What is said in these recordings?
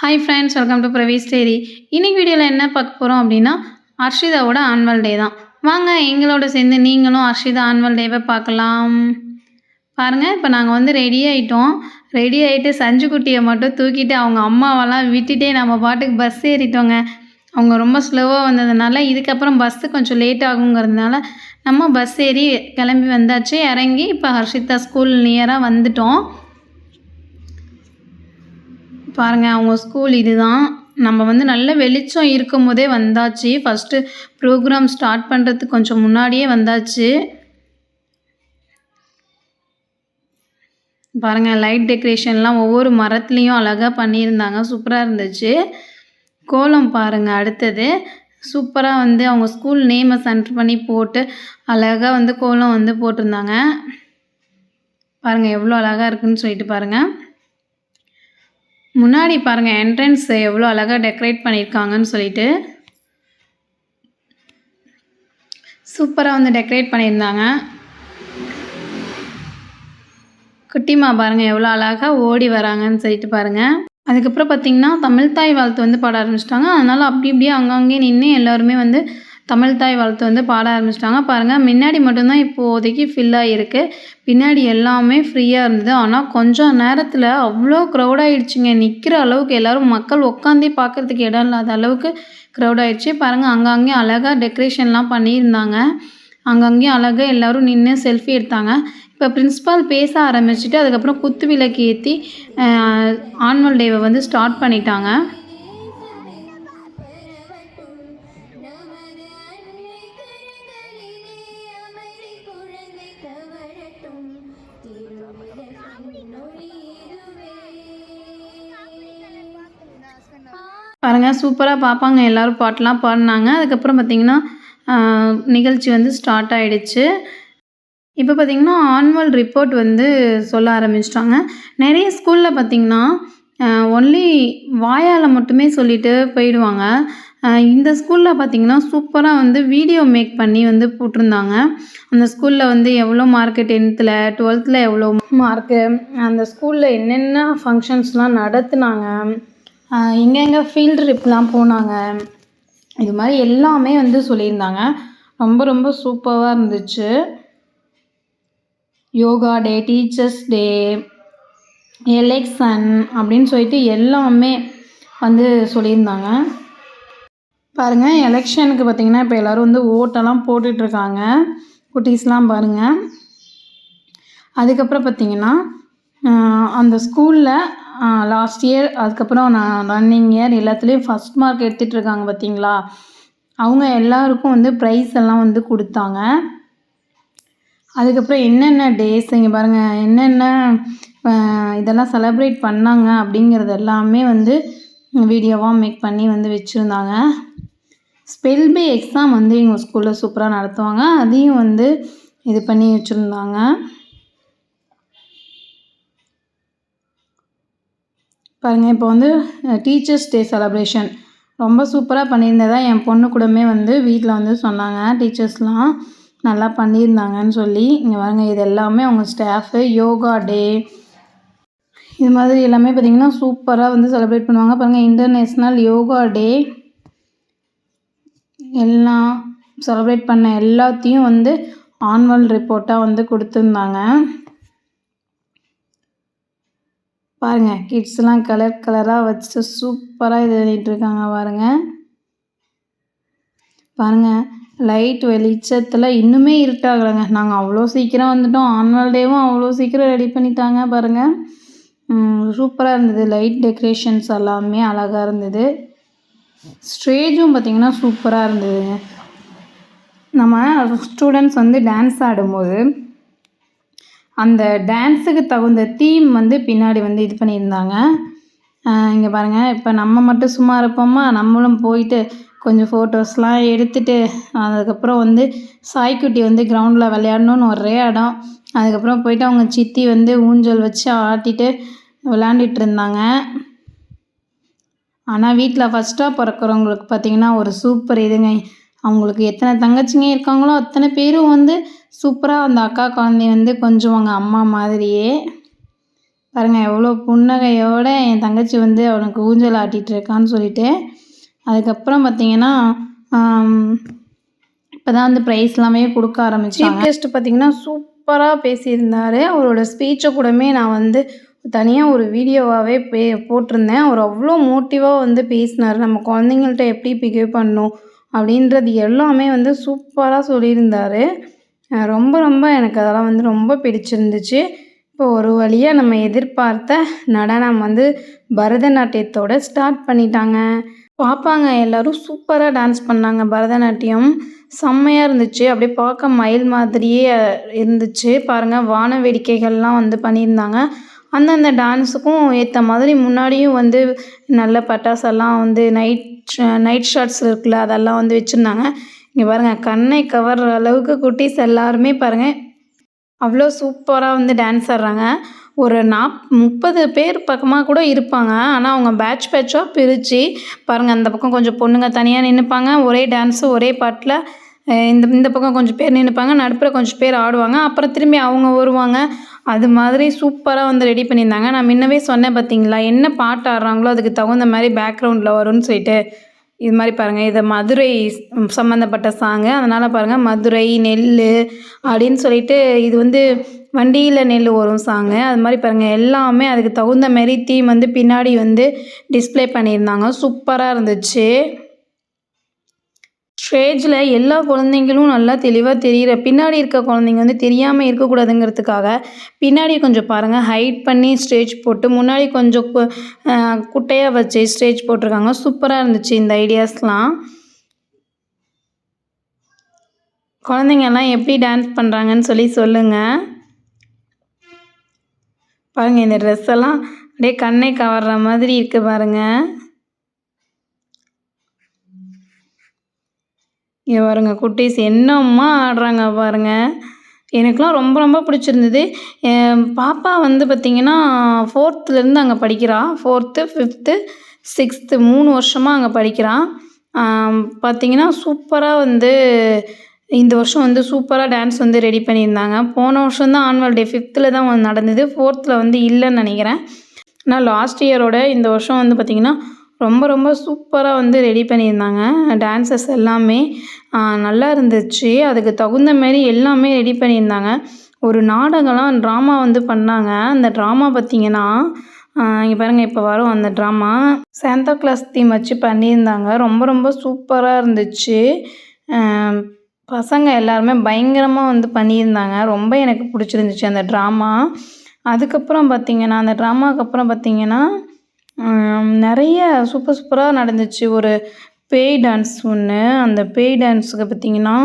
Hi friends welcome to பிரவீஸ் தேரி இன்னைக்கு வீடியோவில் என்ன பார்க்க போகிறோம் அப்படின்னா அர்ஷிதாவோட ஆனுவல் டே தான். வாங்க எங்களோட சேர்ந்து நீங்களும் அர்ஷிதா ஆனுவல் டேவை பார்க்கலாம். பாருங்கள் இப்போ நாங்கள் வந்து ரெடி ஆகிட்டோம் ரெடி ஆகிட்டு சஞ்சு குட்டியை மட்டும் தூக்கிட்டு அவங்க அம்மாவெல்லாம் விட்டுட்டே நம்ம பாட்டுக்கு பஸ் ஏறிட்டோங்க. அவங்க ரொம்ப ஸ்லோவாக வந்ததுனால இதுக்கப்புறம் பஸ்ஸு கொஞ்சம் லேட் ஆகுங்கிறதுனால நம்ம பஸ் ஏறி கிளம்பி வந்தாச்சு. இறங்கி இப்போ ஹர்ஷிதா ஸ்கூல் நியராக வந்துட்டோம். பாருங்கள் அவங்க ஸ்கூல் இதுதான். நம்ம வந்து நல்ல வெளிச்சம் இருக்கும் போதே வந்தாச்சு. ஃபஸ்ட்டு ப்ரோக்ராம் ஸ்டார்ட் பண்ணுறதுக்கு கொஞ்சம் முன்னாடியே வந்தாச்சு. பாருங்கள் லைட் டெக்கரேஷன்லாம் ஒவ்வொரு மரத்துலேயும் அழகாக பண்ணியிருந்தாங்க. சூப்பராக இருந்துச்சு. கோலம் பாருங்கள் அடுத்தது. சூப்பராக வந்து அவங்க ஸ்கூல் நேமை சென்டர் பண்ணி போட்டு அழகாக வந்து கோலம் வந்து போட்டிருந்தாங்க. பாருங்கள் எவ்வளோ அழகாக இருக்குன்னு சொல்லிட்டு பாருங்கள் முன்னாடி பாருங்கள் என்ட்ரன்ஸ் எவ்வளோ அழகாக டெக்கரேட் பண்ணியிருக்காங்கன்னு சொல்லிட்டு. சூப்பராக வந்து டெக்கரேட் பண்ணியிருந்தாங்க. குட்டிமா பாருங்கள் எவ்வளோ அழகாக ஓடி வராங்கன்னு சொல்லிட்டு பாருங்கள் அதுக்கப்புறம் பார்த்திங்கன்னா தமிழ் தாய் வாழ்த்து வந்து பாட ஆரம்பிச்சிட்டாங்க. அதனால் அப்படி இப்படியே அங்கங்கே நின்று எல்லாருமே வந்து தமிழ் தாய் வாழ்த்து வந்து பாட ஆரம்பிச்சிட்டாங்க. பாருங்கள் முன்னாடி மட்டும்தான் இப்போதைக்கு ஃபில் ஆகிருக்கு பின்னாடி எல்லாமே ஃப்ரீயாக இருந்தது. ஆனால் கொஞ்சம் நேரத்தில் அவ்வளோ க்ரௌட் ஆகிடுச்சிங்க நிற்கிற அளவுக்கு எல்லோரும் மக்கள் உட்காந்தே பார்க்குறதுக்கு இடம் இல்லாத அளவுக்கு க்ரௌட் ஆகிடுச்சு பாருங்கள் அங்கங்கே அழகாக டெக்கரேஷன்லாம் பண்ணியிருந்தாங்க. அங்கங்கேயும் அழகாக எல்லோரும் நின்று செல்ஃபி எடுத்தாங்க. இப்போ பிரின்ஸிபால் பேச ஆரம்பிச்சுட்டு அதுக்கப்புறம் குத்து விளக்கு ஏற்றி ஆனுவல் டேவை வந்து ஸ்டார்ட் பண்ணிட்டாங்க. பாருங்கள் சூப்பராக பார்ப்பாங்க எல்லோரும் பாட்டெலாம் பாடினாங்க. அதுக்கப்புறம் பார்த்திங்கன்னா நிகழ்ச்சி வந்து ஸ்டார்ட் ஆகிடுச்சு இப்போ பார்த்திங்கன்னா ஆனுவல் ரிப்போர்ட் வந்து சொல்ல ஆரம்பிச்சிட்டாங்க. நிறைய ஸ்கூலில் பார்த்திங்கன்னா ஒன்லி வாயால் மட்டுமே சொல்லிட்டு போயிடுவாங்க. இந்த ஸ்கூலில் பார்த்திங்கன்னா சூப்பராக வந்து வீடியோ மேக் பண்ணி வந்து போட்டிருந்தாங்க. அந்த ஸ்கூலில் வந்து எவ்வளோ மார்க்கு டென்த்தில் டுவெல்த்தில் எவ்வளோ மார்க்கு அந்த ஸ்கூலில் என்னென்ன ஃபங்க்ஷன்ஸ்லாம் நடத்துனாங்க? எங்கெங்கே ஃபீல்டு ட்ரிப்லாம் போனாங்க. இது மாதிரி எல்லாமே வந்து சொல்லியிருந்தாங்க. ரொம்ப ரொம்ப சூப்பராக இருந்துச்சு. Yoga day teachers day election அப்படின்னு சொல்லிட்டு எல்லாமே வந்து சொல்லியிருந்தாங்க. பாருங்கள் எலெக்ஷனுக்கு பார்த்திங்கன்னா இப்போ எல்லோரும் வந்து ஓட்டெல்லாம் போட்டுட்ருக்காங்க. குட்டீஸ்லாம் பாருங்கள் அதுக்கப்புறம் பார்த்திங்கன்னா அந்த ஸ்கூலில் லாஸ்ட் இயர் அதுக்கப்புறம் நான் ரன்னிங் இயர் எல்லாத்துலேயும் ஃபஸ்ட் மார்க் எடுத்துகிட்டு இருக்காங்க பார்த்தீங்களா அவங்க எல்லாருக்கும் வந்து ப்ரைஸ் எல்லாம் வந்து கொடுத்தாங்க. அதுக்கப்புறம் என்னென்ன டேஸ் இங்கே பாருங்கள் என்னென்ன இதெல்லாம் செலப்ரேட் பண்ணாங்க அப்படிங்கிறது எல்லாமே வந்து வீடியோவாக மேக் பண்ணி வந்து வச்சுருந்தாங்க. ஸ்பெல் பே எக்ஸாம் வந்து எங்கள் ஸ்கூலில் சூப்பராக நடத்துவாங்க. அதையும் வந்து இது பண்ணி வச்சுருந்தாங்க. பாருங்கள் இப்போ வந்து டீச்சர்ஸ் டே செலப்ரேஷன் ரொம்ப சூப்பராக பண்ணியிருந்ததா என் பொண்ணு கூடமே வந்து வீட்டில் வந்து சொன்னாங்க. டீச்சர்ஸ்லாம் நல்லா பண்ணியிருந்தாங்கன்னு சொல்லி. இங்கே பாருங்க இது எல்லாமே அவங்க ஸ்டாஃபு யோகா டே. இது மாதிரி எல்லாமே பார்த்திங்கன்னா சூப்பராக வந்து செலிப்ரேட் பண்ணுவாங்க. பாருங்கள் இன்டர்நேஷ்னல் யோகா டே. எல்லாம் செலிப்ரேட் பண்ண எல்லாத்தையும் வந்து ஆன்வல் ரிப்போர்ட்டாக வந்து கொடுத்துருந்தாங்க. பாருங்கள் கிட்ஸ்லாம் கலர் கலராக வச்சுட்டு சூப்பராக இது பண்ணிகிட்ருக்காங்க பாருங்கள் பாருங்கள் லைட் வெளிச்சத்தில் இன்னுமே இருட்டாகலைங்க. நாங்கள் அவ்வளோ சீக்கிரம் வந்துட்டோம். ஆனுவல் டேவும் அவ்வளோ சீக்கிரம் ரெடி பண்ணிட்டாங்க பாருங்கள் சூப்பராக இருந்தது. லைட் டெக்கரேஷன்ஸ் எல்லாமே அழகாக இருந்தது. ஸ்டேஜும் பார்த்திங்கன்னா சூப்பராக இருந்ததுங்க. நம்ம ஸ்டூடெண்ட்ஸ் வந்து டான்ஸ் ஆடும்போது அந்த டான்ஸுக்கு தகுந்த தீம் வந்து பின்னாடி வந்து இது பண்ணியிருந்தாங்க. இங்கே பாருங்கள் இப்போ நம்ம மட்டும் சும்மா இருப்போமா? நம்மளும் போயிட்டு கொஞ்சம் ஃபோட்டோஸ்லாம் எடுத்துகிட்டு அதுக்கப்புறம் வந்து சாய்க்குட்டி வந்து கிரவுண்டில் விளையாடணுன்னு ஒரே இடம். அதுக்கப்புறம் போயிட்டு அவங்க சித்தி வந்து ஊஞ்சல் வச்சு ஆட்டிட்டு விளாண்டுட்டு இருந்தாங்க. ஆனால் வீட்டில் ஃபஸ்ட்டாக பிறக்கிறவங்களுக்கு பார்த்திங்கன்னா ஒரு சூப்பர் இதுங்க. அவங்களுக்கு எத்தனை தங்கச்சிங்க இருக்காங்களோ அத்தனை பேரும் வந்து சூப்பராக அந்த அக்கா குழந்தைய வந்து கொஞ்சுவாங்க அம்மா மாதிரியே. பாருங்கள் எவ்வளோ புன்னகையோடு என் தங்கச்சி வந்து அவனுக்கு ஊஞ்சல் ஆட்டிகிட்டு இருக்கான்னு சொல்லிட்டு. அதுக்கப்புறம் பார்த்தீங்கன்னா இப்போ தான் வந்து ப்ரைஸ் எல்லாமே கொடுக்க ஆரம்பிச்சாங்க கெஸ்ட் பார்த்திங்கன்னா சூப்பராக பேசியிருந்தார். அவரோட ஸ்பீச்சை கூடமே நான் வந்து தனியாக ஒரு வீடியோவாகவே பே போட்டிருந்தேன். அவர் அவ்வளோ மோட்டிவாக வந்து பேசினார். நம்ம குழந்தைங்கள்ட்ட எப்படி பிஹேவ் பண்ணணும்? அப்படின்றது எல்லாமே வந்து சூப்பராக சொல்லியிருந்தார். ரொம்ப ரொம்ப எனக்கு அதெல்லாம் வந்து ரொம்ப பிடிச்சிருந்துச்சு. இப்போ ஒரு வழியாக நம்ம எதிர்பார்த்த நடனம் வந்து பரதநாட்டியத்தோட ஸ்டார்ட் பண்ணிட்டாங்க. பார்ப்பாங்க எல்லோரும் சூப்பராக டான்ஸ் பண்ணாங்க பரதநாட்டியம். செம்மையாக இருந்துச்சு. அப்படியே பார்க்க மயில் மாதிரியே இருந்துச்சு. பாருங்கள் வான வேடிக்கைகள்லாம் வந்து பண்ணியிருந்தாங்க. அந்தந்த டான்ஸுக்கும் ஏற்ற மாதிரி முன்னாடியும் வந்து நல்ல பட்டாசெல்லாம் வந்து நைட் நைட் ஷாட்ஸ் இருக்குல்ல அதெல்லாம் வந்து வச்சுருந்தாங்க. இங்கே பாருங்கள் கண்ணை கவர்ற அளவுக்கு குட்டீஸ் எல்லாருமே பாருங்கள் அவ்வளோ சூப்பராக வந்து டான்ஸ் ஆடுறாங்க. ஒரு நாப் முப்பது பேர் பக்கமாக கூட இருப்பாங்க. ஆனால் அவங்க பேட்ச் பேட்சாக பிரித்து பாருங்கள் அந்த பக்கம் கொஞ்சம் பொண்ணுங்க தனியாக நின்றுப்பாங்க ஒரே டான்ஸு ஒரே பாட்டில் இந்த இந்த பக்கம் கொஞ்சம் பேர் நின்றுப்பாங்க நடுப்புற கொஞ்சம் பேர் ஆடுவாங்க அப்புறம் திரும்பி அவங்க வருவாங்க. அது மாதிரி சூப்பராக வந்து ரெடி பண்ணியிருந்தாங்க. நான் முன்னவே சொன்னேன் பார்த்தீங்களா என்ன பாட்டு ஆடுறாங்களோ அதுக்கு தகுந்த மாதிரி பேக்ரவுண்டில் வரும்னு சொல்லிட்டு. இது மாதிரி பாருங்கள் இதை மதுரை சம்மந்தப்பட்ட சாங்கு அதனால் பாருங்கள் மதுரை நெல் அப்படின்னு சொல்லிட்டு இது வந்து வண்டியில் நெல் வரும் சாங்கு அது மாதிரி பாருங்கள் எல்லாமே அதுக்கு தகுந்த மாரி தீம் வந்து பின்னாடி வந்து டிஸ்பிளே பண்ணியிருந்தாங்க. சூப்பராக இருந்துச்சு. ஸ்டேஜில் எல்லா குழந்தைங்களும் நல்லா தெளிவாக தெரிகிற பின்னாடி இருக்க குழந்தைங்க வந்து தெரியாமல் இருக்கக்கூடாதுங்கிறதுக்காக பின்னாடி கொஞ்சம் பாருங்கள் ஹைட் பண்ணி ஸ்டேஜ் போட்டு முன்னாடி கொஞ்சம் கு குட்டையாக வச்சு ஸ்டேஜ் போட்டிருக்காங்க. சூப்பராக இருந்துச்சு இந்த ஐடியாஸ்லாம் குழந்தைங்கெல்லாம் எப்படி டான்ஸ் பண்ணுறாங்கன்னு சொல்லி சொல்லுங்கள் பாருங்கள் இந்த ட்ரெஸ் எல்லாம் அப்படியே கண்ணை கவர்ற மாதிரி இருக்குது பாருங்கள் இங்கே பாருங்க குட்டீஸ் என்னம்மா ஆடுறாங்க பாருங்கள் எனக்குலாம் ரொம்ப ரொம்ப பிடிச்சிருந்தது. என் பாப்பா வந்து பார்த்திங்கன்னா ஃபோர்த்துலேருந்து அங்கே படிக்கிறா. ஃபோர்த்து ஃபிஃப்த்து சிக்ஸ்த்து மூணு வருஷமாக அங்கே படிக்கிறான் பார்த்திங்கன்னா சூப்பராக வந்து இந்த வருஷம் வந்து சூப்பராக டான்ஸ் வந்து ரெடி பண்ணியிருந்தாங்க. போன வருஷம் தான் ஆனுவல் டே ஃபிஃப்த்தில் தான் நடந்தது. ஃபோர்த்தில் வந்து இல்லைன்னு நினைக்கிறேன். ஆனால் லாஸ்ட் இயரோட இந்த வருஷம் வந்து பார்த்திங்கன்னா ரொம்ப ரொம்ப சூப்பராக வந்து ரெடி பண்ணியிருந்தாங்க. டான்ஸஸ் எல்லாமே நல்லா இருந்துச்சு. அதுக்கு தகுந்த மாரி எல்லாமே ரெடி பண்ணியிருந்தாங்க. ஒரு நாடகம்லாம் ட்ராமா வந்து பண்ணாங்க. அந்த ட்ராமா பார்த்திங்கன்னா இங்கே பாருங்கள் இப்போ வரும் அந்த ட்ராமா சாந்தா கிளாஸ் தீம் வச்சு பண்ணியிருந்தாங்க. ரொம்ப ரொம்ப சூப்பராக இருந்துச்சு. பசங்க எல்லாருமே பயங்கரமாக வந்து பண்ணியிருந்தாங்க. ரொம்ப எனக்கு பிடிச்சிருந்துச்சு அந்த ட்ராமா அதுக்கப்புறம் பார்த்திங்கன்னா அந்த ட்ராமாவுக்கு அப்புறம் பார்த்திங்கன்னா நிறைய சூப்பர் சூப்பராக நடந்துச்சு. ஒரு பேய் டான்ஸ் ஒன்று அந்த பேய் டான்ஸுக்கு பார்த்திங்கன்னா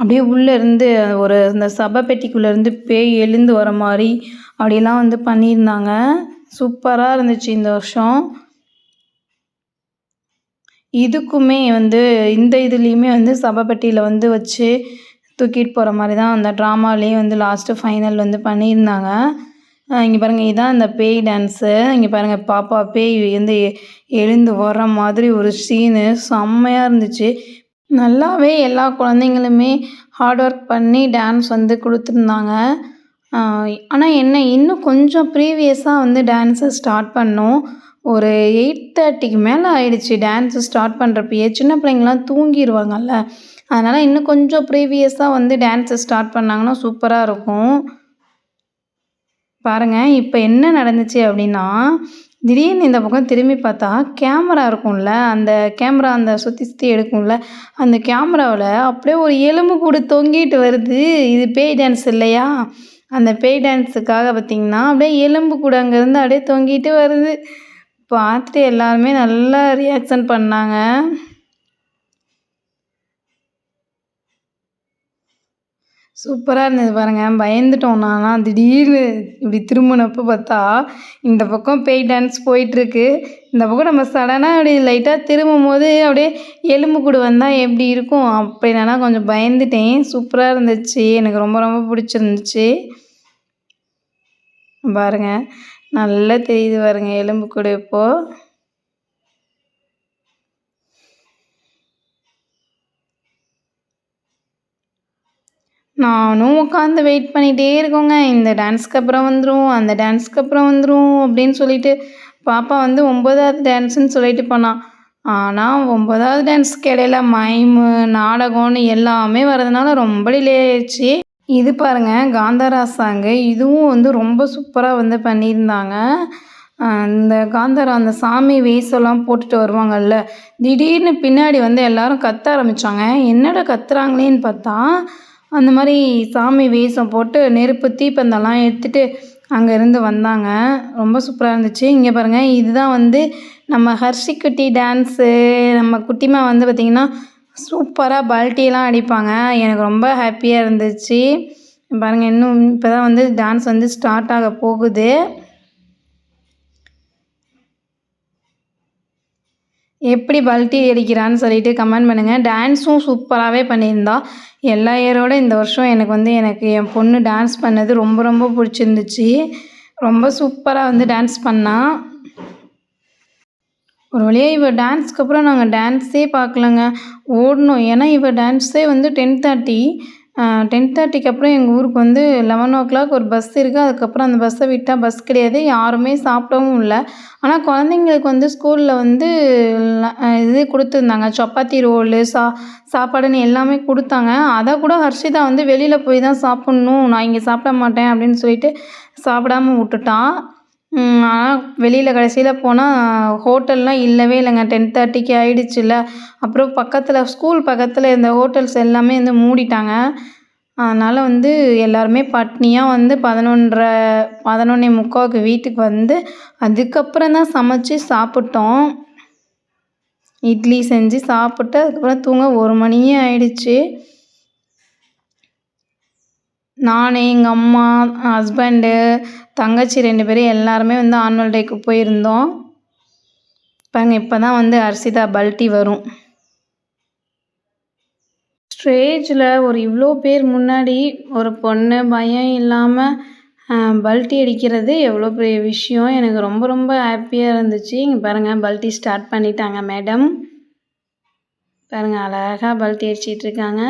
அப்படியே உள்ளேருந்து ஒரு இந்த சபை பெட்டிக்குள்ளேருந்து பேய் எழுந்து வர மாதிரி அப்படிலாம் வந்து பண்ணியிருந்தாங்க. சூப்பராக இருந்துச்சு இந்த வருஷம். இதுக்குமே வந்து இந்த இதுலேயுமே வந்து சபைப்பட்டியில் வந்து வச்சு தூக்கிட்டு போகிற மாதிரி தான் அந்த ட்ராமாலேயும் வந்து லாஸ்ட்டு ஃபைனல் வந்து பண்ணியிருந்தாங்க. இங்கே பாருங்கள் இதான் அந்த பேய் டான்ஸு இங்கே பாருங்கள் பாப்பா பேய் வந்து எழுந்து வர்ற மாதிரி ஒரு சீனு செம்மையாக இருந்துச்சு. நல்லாவே எல்லா குழந்தைங்களுமே ஹார்ட் ஒர்க் பண்ணி டான்ஸ் வந்து கொடுத்துருந்தாங்க. ஆனால் என்ன இன்னும் கொஞ்சம் ப்ரீவியஸாக வந்து டான்ஸை ஸ்டார்ட் பண்ணோம். ஒரு எயிட் தேர்ட்டிக்கு மேலே ஆயிடுச்சு டான்ஸு ஸ்டார்ட் பண்ணுறப்பயே சின்ன பிள்ளைங்களாம் தூங்கிடுவாங்கல்ல அதனால் இன்னும் கொஞ்சம் ப்ரீவியஸாக வந்து டான்ஸை ஸ்டார்ட் பண்ணாங்கன்னா சூப்பராக இருக்கும். பாருங்கள் இப்போ என்ன நடந்துச்சு அப்படின்னா திடீர்னு இந்த பக்கம் திரும்பி பார்த்தா கேமரா இருக்கும்ல அந்த கேமரா அந்த சுற்றி சுற்றி எடுக்கும்ல அந்த கேமராவில் அப்படியே ஒரு எலும்பு கூட தொங்கிட்டு வருது. இது பேய் டான்ஸ் இல்லையா? அந்த பேய் டான்ஸுக்காக பார்த்திங்கன்னா அப்படியே எலும்பு கூட அங்கேருந்து அப்படியே தொங்கிட்டு வருது. பார்த்துட்டு எல்லாருமே நல்லா ரியாக்ஷன் பண்ணாங்க. சூப்பராக இருந்தது பாருங்கள் பயந்துட்டோம் நான். திடீர்னு இப்படி திரும்பினப்போ பார்த்தா இந்த பக்கம் பேய் டான்ஸ் போயிட்டுருக்கு. இந்த பக்கம் நம்ம சடனாக அப்படி லைட்டாக திரும்பும் போது அப்படியே எலும்பு கூடு வந்தால் எப்படி இருக்கும்? அப்படி நான் கொஞ்சம் பயந்துட்டேன். சூப்பராக இருந்துச்சு. எனக்கு ரொம்ப ரொம்ப பிடிச்சிருந்துச்சு. பாருங்கள் நல்லா தெரியுது பாருங்கள் எலும்பு கூடு இப்போது நானும் உட்காந்து வெயிட் பண்ணிகிட்டே இருக்கோங்க. இந்த டான்ஸ்க்கு அப்புறம் வந்துடும் அந்த டான்ஸ்க்கு அப்புறம் வந்துடும் அப்படின்னு சொல்லிட்டு பாப்பா வந்து ஒம்பதாவது டான்ஸுன்னு சொல்லிட்டு போனான் ஆனால் ஒம்பதாவது டான்ஸ்க்கு இடையில மைமு நாடகம்னு எல்லாமே வரதுனால ரொம்ப டிலே ஆயிடுச்சு. இது பாருங்க காந்தாரா சாங்கு இதுவும் வந்து ரொம்ப சூப்பராக வந்து பண்ணியிருந்தாங்க. இந்த காந்தாரா அந்த சாமி வேஷம்லாம் போட்டுட்டு வருவாங்கல்ல திடீர்னு பின்னாடி வந்து எல்லாரும் கத்த ஆரம்பித்தாங்க என்னடா கத்துறாங்களேன்னு பார்த்தா அந்த மாதிரி சாமி வேஷம் போட்டு நெருப்பு தீப்பந்தம்லாம் எடுத்துகிட்டு அங்கேருந்து வந்தாங்க. ரொம்ப சூப்பராக இருந்துச்சு. இங்கே பாருங்கள் இதுதான் வந்து நம்ம ஹர்ஷி குட்டி டான்ஸு. நம்ம குட்டிமா வந்து பார்த்திங்கன்னா சூப்பராக பல்ட்டிலாம் அடிப்பாங்க. எனக்கு ரொம்ப ஹாப்பியாக இருந்துச்சு. பாருங்கள் இன்னும் இப்போ தான் வந்து டான்ஸ் வந்து ஸ்டார்ட் ஆக போகுது. எப்படி பல்ட்டி அடிக்கிறான்னு சொல்லிட்டு கமெண்ட் பண்ணுங்கள் டான்ஸும் சூப்பராகவே பண்ணியிருந்தா. எல்லா இயரோட இந்த வருஷம் எனக்கு வந்து எனக்கு என் பொண்ணு டான்ஸ் பண்ணது ரொம்ப ரொம்ப பிடிச்சிருந்துச்சு. ரொம்ப சூப்பராக வந்து டான்ஸ் பண்ணால் ஒரு வழியாக இவள் டான்ஸ்க்கு அப்புறம் நாங்கள் டான்ஸே பார்க்கலங்க. ஓடணும். ஏன்னா இவள் டான்ஸே வந்து டென் தேர்ட்டி டென் தேர்ட்டிக்கு அப்புறம் எங்கள் ஊருக்கு வந்து லெவன் ஓ கிளாக் ஒரு பஸ் இருக்குது அதுக்கப்புறம் அந்த பஸ்ஸை விட்டால் பஸ் கிடையாது. யாருமே சாப்பிடவும் இல்லை. ஆனால் குழந்தைங்களுக்கு வந்து ஸ்கூலில் வந்து இது கொடுத்துருந்தாங்க. சப்பாத்தி ரோலு சா சாப்பாடுன்னு எல்லாமே கொடுத்தாங்க. அதை கூட ஹர்ஷிதா வந்து வெளியில் போய் தான் சாப்பிட்ணும். நான் இங்கே சாப்பிட மாட்டேன் அப்படின்னு சொல்லிட்டு சாப்பிடாம விட்டுட்டான் ஆனால் வெளியில் கடைசியில் போனால் ஹோட்டல்லாம் இல்லவே இல்லைங்க. டென் தேர்ட்டிக்கு ஆயிடுச்சுல்ல. அப்புறம் பக்கத்தில் ஸ்கூல் பக்கத்தில் இருந்த ஹோட்டல்ஸ் எல்லாமே வந்து மூடிட்டாங்க. அதனால் வந்து எல்லாருமே பட்னியாக வந்து பதினொன்றரை பதினொன்னே முக்காவுக்கு வீட்டுக்கு வந்து அதுக்கப்புறம் தான் சமைச்சி சாப்பிட்டோம். இட்லி செஞ்சு சாப்பிட்டு அதுக்கப்புறம் தூங்க ஒரு மணியே ஆயிடுச்சு. நான் எங்கள் அம்மா ஹஸ்பண்டு தங்கச்சி ரெண்டு பேரும் எல்லாருமே வந்து ஆனுவல் டேக்கு போயிருந்தோம். பாருங்க இப்போ தான் வந்து அரிசிதா பல்ட்டி வரும். ஸ்டேஜில் ஒரு இவ்வளோ பேர் முன்னாடி ஒரு பொண்ணு பயம் இல்லாமல் பல்ட்டி அடிக்கிறது எவ்வளோ பெரிய விஷயம். எனக்கு ரொம்ப ரொம்ப ஹாப்பியாக இருந்துச்சு. இங்கே பாருங்கள் பல்ட்டி ஸ்டார்ட் பண்ணிட்டாங்க மேடம் பாருங்கள் அழகாக பல்ட்டி அடிச்சிட்ருக்காங்க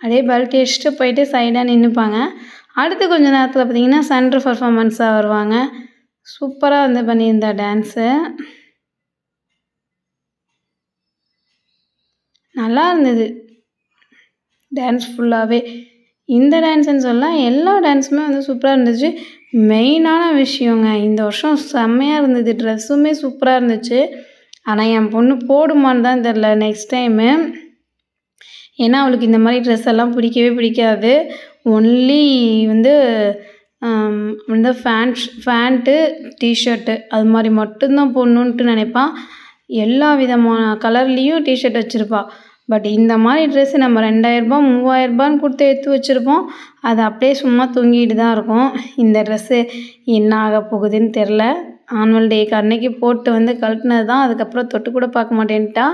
அப்படியே பல்ட்டி அடிச்சுட்டு போயிட்டு சைடாக நின்றுப்பாங்க அடுத்து கொஞ்ச நேரத்தில் பார்த்திங்கன்னா சென்ட்ரு பர்ஃபாமன்ஸாக வருவாங்க. சூப்பராக வந்து பண்ணியிருந்தா டான்ஸு நல்லா இருந்தது. டான்ஸ் ஃபுல்லாகவே இந்த டான்ஸுன்னு சொல்லலாம் எல்லா டான்ஸுமே வந்து சூப்பராக இருந்துச்சு. மெயினான விஷயங்க இந்த வருஷம் செம்மையாக இருந்தது. ட்ரெஸ்ஸுமே சூப்பராக இருந்துச்சு. ஆனால் என் பொண்ணு போடுமான்னு தான் தெரில நெக்ஸ்ட் டைமு ஏன்னா அவளுக்கு இந்த மாதிரி ட்ரெஸ் எல்லாம் பிடிக்கவே பிடிக்காது. ஒன்லி வந்து வந்து ஃபேண்ட் ஃபேண்ட்டு டிஷர்ட்டு அது மாதிரி மட்டும்தான் போடணுன்ட்டு நினைப்பான் எல்லா விதமான கலர்லேயும் டிஷர்ட் வச்சுருப்பா. பட் இந்த மாதிரி ட்ரெஸ்ஸு நம்ம ரெண்டாயிரரூபா மூவாயிரரூபான்னு கொடுத்து எடுத்து வச்சுருப்போம். அது அப்படியே சும்மா தூங்கிட்டு தான் இருக்கும். இந்த ட்ரெஸ்ஸு என்ன ஆக போகுதுன்னு தெரில. ஆனுவல் டேக்கு அன்னைக்கு போட்டு வந்து கழட்டினது தான் அதுக்கப்புறம் தொட்டு கூட பார்க்க மாட்டேன்ட்டா.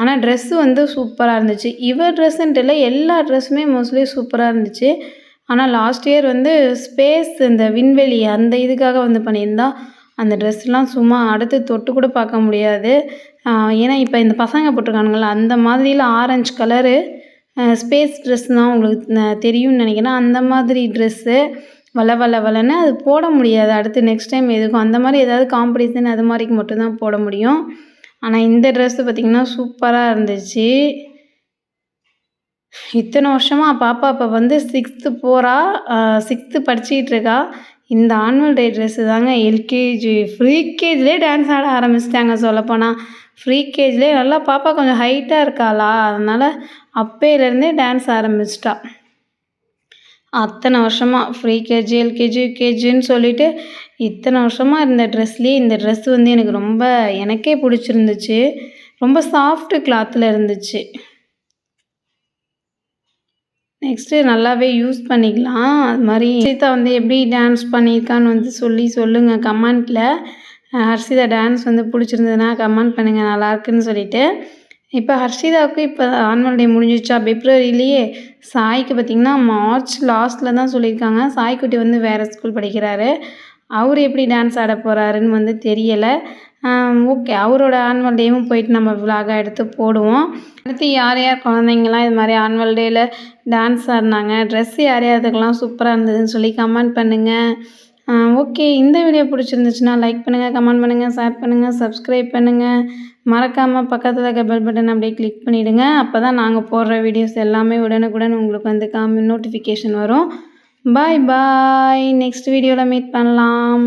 ஆனால் ட்ரெஸ்ஸு வந்து சூப்பராக இருந்துச்சு. இவர் ட்ரெஸ்ஸுன்ட்டு இல்லை எல்லா ட்ரெஸ்ஸுமே மோஸ்ட்லி சூப்பராக இருந்துச்சு. ஆனால் லாஸ்ட் இயர் வந்து ஸ்பேஸ் இந்த விண்வெளி அந்த இதுக்காக வந்து பண்ணியிருந்தா அந்த ட்ரெஸ்லாம் சும்மா அடுத்து தொட்டு கூட பார்க்க முடியாது. ஏன்னா இப்போ இந்த பசங்க போட்டிருக்கானுங்கள அந்த மாதிரியில் ஆரஞ்சு கலரு ஸ்பேஸ் ட்ரெஸ் தான் உங்களுக்கு தெரியும்னு நினைக்கிறேன். அந்த மாதிரி ட்ரெஸ்ஸு வள வள வளன்னு அது போட முடியாது. அடுத்து நெக்ஸ்ட் டைம் எதுக்கும் அந்த மாதிரி ஏதாவது காம்படிஷன் அது மாதிரிக்கு மட்டும்தான் போட முடியும். ஆனால் இந்த ட்ரெஸ்ஸு பார்த்திங்கன்னா சூப்பராக இருந்துச்சு. இத்தனை வருஷமாக பாப்பா இப்போ வந்து சிக்ஸ்த்து போகிறா சிக்ஸ்த்து படிச்சுக்கிட்டு இருக்கா. இந்த ஆனுவல் டே ட்ரெஸ்ஸு தாங்க எல்கேஜி ஃப்ரீ கேஜ்லேயே டான்ஸ் ஆட ஆரம்பிச்சிட்டாங்க சொல்லப்போனால் ஃப்ரீ கேஜ்லேயே நல்லா பாப்பா கொஞ்சம் ஹைட்டாக இருக்காளா. அதனால் அப்பையிலேருந்தே டான்ஸ் ஆரம்பிச்சிட்டா. அத்தனை வருஷமாக ஃப்ரீ கேஜி எல்கேஜி யூகேஜின்னு சொல்லிட்டு இத்தனை வருஷமாக இருந்த ட்ரெஸ்லேயே இந்த ட்ரெஸ் வந்து எனக்கு ரொம்ப எனக்கே பிடிச்சிருந்துச்சு. ரொம்ப சாஃப்ட்டு கிளாத்தில் இருந்துச்சு. நெக்ஸ்ட்டு நல்லாவே யூஸ் பண்ணிக்கலாம். அது மாதிரி ஹர்ஷிதா வந்து எப்படி டான்ஸ் பண்ணியிருக்கான்னு வந்து சொல்லி சொல்லுங்கள் கமெண்ட்டில் ஹர்ஷிதா டான்ஸ் வந்து பிடிச்சிருந்ததுன்னா கமெண்ட் பண்ணுங்கள் நல்லாயிருக்குன்னு சொல்லிவிட்டு இப்போ ஹர்ஷிதாவுக்கு இப்போ ஆன்வல் டே முடிஞ்சிச்சா பிப்ரவரிலேயே சாய்க்கு பார்த்திங்கன்னா மார்ச் லாஸ்ட்டில் தான் சொல்லியிருக்காங்க. சாய்க்குட்டி வந்து வேறு ஸ்கூல் படிக்கிறாரு. அவர் எப்படி டான்ஸ் ஆட போகிறாருன்னு வந்து தெரியலை. ஓகே அவரோட ஆனுவல் டேவும் போயிட்டு நம்ம விலாகாக எடுத்து போடுவோம். அடுத்து யார் யார் குழந்தைங்களாம் இது மாதிரி ஆனுவல் டேயில் டான்ஸ் ஆடினாங்க ட்ரெஸ் யார் யாருக்கெல்லாம் சூப்பராக இருந்ததுன்னு சொல்லி கமெண்ட் பண்ணுங்கள் ஓகே இந்த வீடியோ பிடிச்சிருந்துச்சுன்னா லைக் பண்ணுங்கள் கமெண்ட் பண்ணுங்கள் ஷேர் பண்ணுங்கள் சப்ஸ்கிரைப் பண்ணுங்கள் மறக்காமல் பக்கத்தில் இருக்க பெல் பட்டன் அப்படியே கிளிக் பண்ணிவிடுங்க அப்போ தான் நாங்கள் போடுற வீடியோஸ் எல்லாமே உடனுக்குடன் உங்களுக்கு வந்து காமி நோட்டிஃபிகேஷன் வரும். பாய் பாய் நெக்ஸ்ட் வீடியோவில் மீட் பண்ணலாம்.